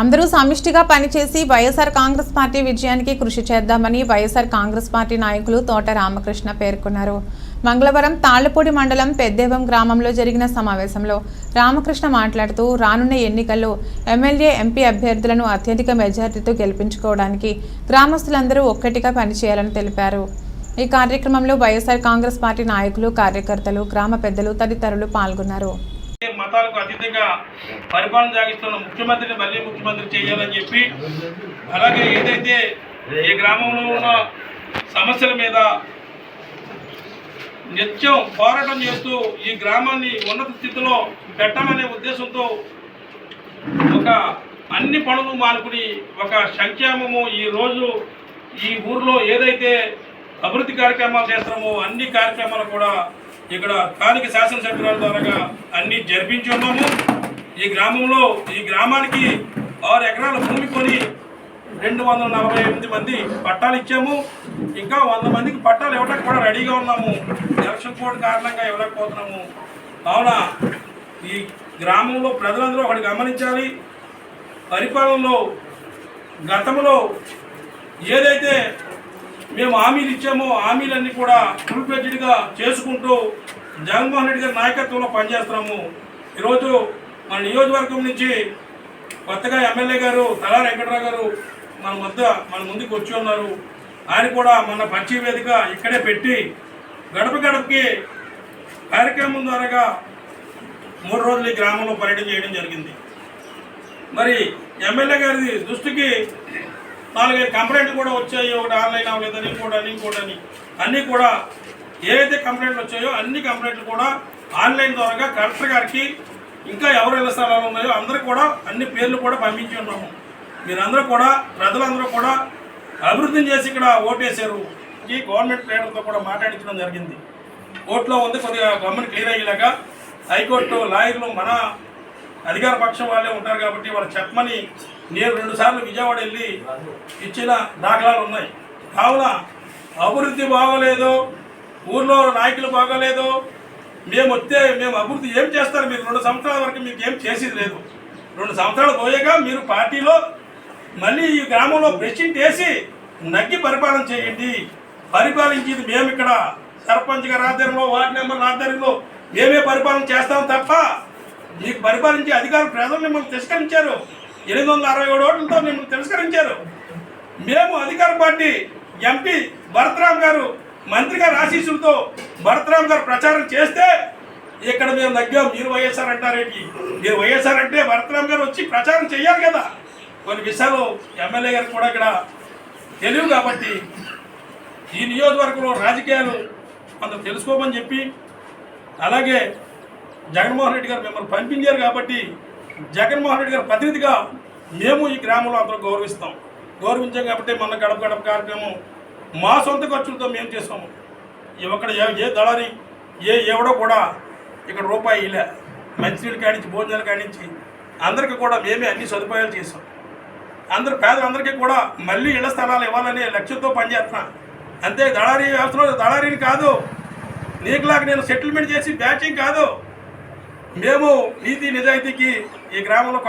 అందరూ సమిష్టిగా పనిచేసి వైఎస్ఆర్ కాంగ్రెస్ పార్టీ విజయానికి కృషి చేద్దామని వైఎస్ఆర్ కాంగ్రెస్ పార్టీ నాయకులు తోట రామకృష్ణ పేర్కొన్నారు. మంగళవారం తాళ్ళపూడి మండలం పెద్దేవం గ్రామంలో జరిగిన సమావేశంలో రామకృష్ణ మాట్లాడుతూ రానున్న ఎన్నికల్లో ఎమ్మెల్యే ఎంపీ అభ్యర్థులను అత్యధిక మెజార్టీతో గెలిపించుకోవడానికి గ్రామస్తులందరూ ఒక్కటిగా పనిచేయాలని తెలిపారు. ఈ కార్యక్రమంలో వైఎస్ఆర్ కాంగ్రెస్ పార్టీ నాయకులు కార్యకర్తలు గ్రామ పెద్దలు తదితరులు పాల్గొన్నారు. మతాలకు అతీతంగా పరిపాలన సాగిస్తున్న ముఖ్యమంత్రిని మళ్ళీ ముఖ్యమంత్రి చేయాలని చెప్పి అలాగే ఏదైతే ఈ గ్రామంలో ఉన్న సమస్యల మీద నిత్యం పోరాటం చేస్తూ ఈ గ్రామాన్ని ఉన్నత స్థితిలో పెట్టాలనే ఉద్దేశంతో ఒక అన్ని పనులు మానుకుని ఒక సంక్షేమము ఈ ఈ ఊర్లో ఏదైతే అభివృద్ధి కార్యక్రమాలు చేస్తామో అన్ని కార్యక్రమాలు కూడా ఇక్కడ స్థానిక శాసనసభ్యుల ద్వారా అన్ని జరిపించి ఉన్నాము. ఈ గ్రామంలో ఈ గ్రామానికి ఆరు ఎకరాల భూమి కొని రెండు వందల నలభై ఎనిమిది మంది పట్టాలు ఇచ్చాము. ఇంకా వంద మందికి పట్టాలు ఇవ్వడానికి కూడా రెడీగా ఉన్నాము. ఎలక్షన్ కోడ్ కారణంగా ఇవ్వలేకపోతున్నాము. కావున ఈ గ్రామంలో ప్రజలందరూ ఒకటి గమనించాలి. పరిపాలనలో గతంలో ఏదైతే మేము హామీలు ఇచ్చామో. హామీలన్నీ కూడా ఫుల్ ఫ్లెడ్జ్డ్గా చేసుకుంటూ జగన్మోహన్ రెడ్డి గారి నాయకత్వంలో పనిచేస్తున్నాము. ఈరోజు మన నియోజకవర్గం నుంచి కొత్తగా ఎమ్మెల్యే గారు తలా వెంకటరావు గారు మన వద్ద మన ముందుకు వచ్చి ఉన్నారు. ఆయన కూడా మన పచ్చి వేదిక ఇక్కడే పెట్టి గడప గడపకి కార్యక్రమం ద్వారాగా మూడు రోజులు ఈ గ్రామంలో పర్యటన చేయడం జరిగింది. మరి ఎమ్మెల్యే గారి దృష్టికి నాలుగైదు కంప్లైంట్లు కూడా వచ్చాయి ఒకటి ఆన్లైన్ అవ్వలేదని ఇంకోటి ఇంకోటని అన్నీ కూడా ఏవైతే కంప్లైంట్లు వచ్చాయో అన్ని కంప్లైంట్లు కూడా ఆన్లైన్ ద్వారా కలెక్టర్ గారికి ఇంకా ఎవరు స్థలాలు ఉన్నాయో అందరూ కూడా అన్ని పేర్లు కూడా పంపించి ఉన్నాము. మీరందరూ కూడా ప్రజలందరూ కూడా అభివృద్ధిని చేసి ఇక్కడ ఓటేశారు. ఈ గవర్నమెంట్ లీడర్తో కూడా మాట్లాడించడం జరిగింది. కోర్టులో ఉంది కొద్దిగా గవర్నమెంట్ క్లియర్ అయ్యేలాగా. హైకోర్టు లాయర్లు మన అధికార పక్షం వాళ్ళే ఉంటారు కాబట్టి వాళ్ళు చెప్పమని నేను రెండు సార్లు విజయవాడ వెళ్ళి ఇచ్చిన దాఖలాలు ఉన్నాయి. కావున అభివృద్ధి బాగోలేదు ఊర్లో నాయకులు బాగోలేదు మేము వస్తే మేము అభివృద్ధి ఏం చేస్తారు? మీరు రెండు సంవత్సరాల వరకు మీకు ఏం చేసేది లేదు. రెండు సంవత్సరాలు పోయాక మీరు పార్టీలో మళ్ళీ ఈ గ్రామంలో ప్రెసిడెంట్ వేసి నగ్గి పరిపాలన చేయండి. పరిపాలించేది మేము ఇక్కడ. సర్పంచ్ గారి ఆధ్వర్యంలో వార్డు మెంబర్ ఆధ్వర్యంలో మేమే పరిపాలన చేస్తాం తప్ప పరిపాలించే అధికారం ప్రజలు మిమ్మల్ని తిరస్కరించారు. ఎనిమిది వందల అరవై ఏడు ఓట్లతో మిమ్మల్ని తిరస్కరించారు. మేము అధికార పార్టీ ఎంపీ భరతరామ్ గారు మంత్రి గారి ఆశీస్సులతో భరతరామ్ గారు ప్రచారం చేస్తే ఇక్కడ మేము తగ్గాం. మీరు వైఎస్ఆర్ అంటారేంటి? మీరు వైఎస్ఆర్ అంటే భరతరామ్ గారు వచ్చి ప్రచారం చేయాలి కదా. కొన్ని విషయాలు ఎమ్మెల్యే గారు కూడా ఇక్కడ తెలియదు కాబట్టి ఈ నియోజకవర్గంలో రాజకీయాలు కొంత తెలుసుకోమని చెప్పి అలాగే జగన్మోహన్ రెడ్డి గారు మిమ్మల్ని పంపించారు కాబట్టి జగన్మోహన్ రెడ్డి గారు ప్రతినిధిగా మేము ఈ గ్రామంలో అందరూ గౌరవిస్తాం. గౌరవించాం కాబట్టి మన గడప గడప కార్యక్రమం మా సొంత ఖర్చులతో మేము చేసాము ఇక్కడ ఏ- ఏ దళారి ఏ ఎవడో కూడా ఇక్కడ రూపాయి ఇలా మంచినీళ్ళు కానించి భోజనాలు కానించి అందరికీ కూడా మేమే అన్ని సదుపాయాలు చేసాం అందరు పేదలందరికీ కూడా మళ్ళీ ఇళ్ళ స్థలాలు ఇవ్వాలనే లక్ష్యంతో పనిచేస్తున్నా. అంతే దళారీ వ్యవస్థలో దళారీని కాదు. నీకులాగా నేను సెటిల్మెంట్ చేసి బ్యాచింగ్ కాదు. మేము నీతి నిజాయితీకి ఈ గ్రామంలో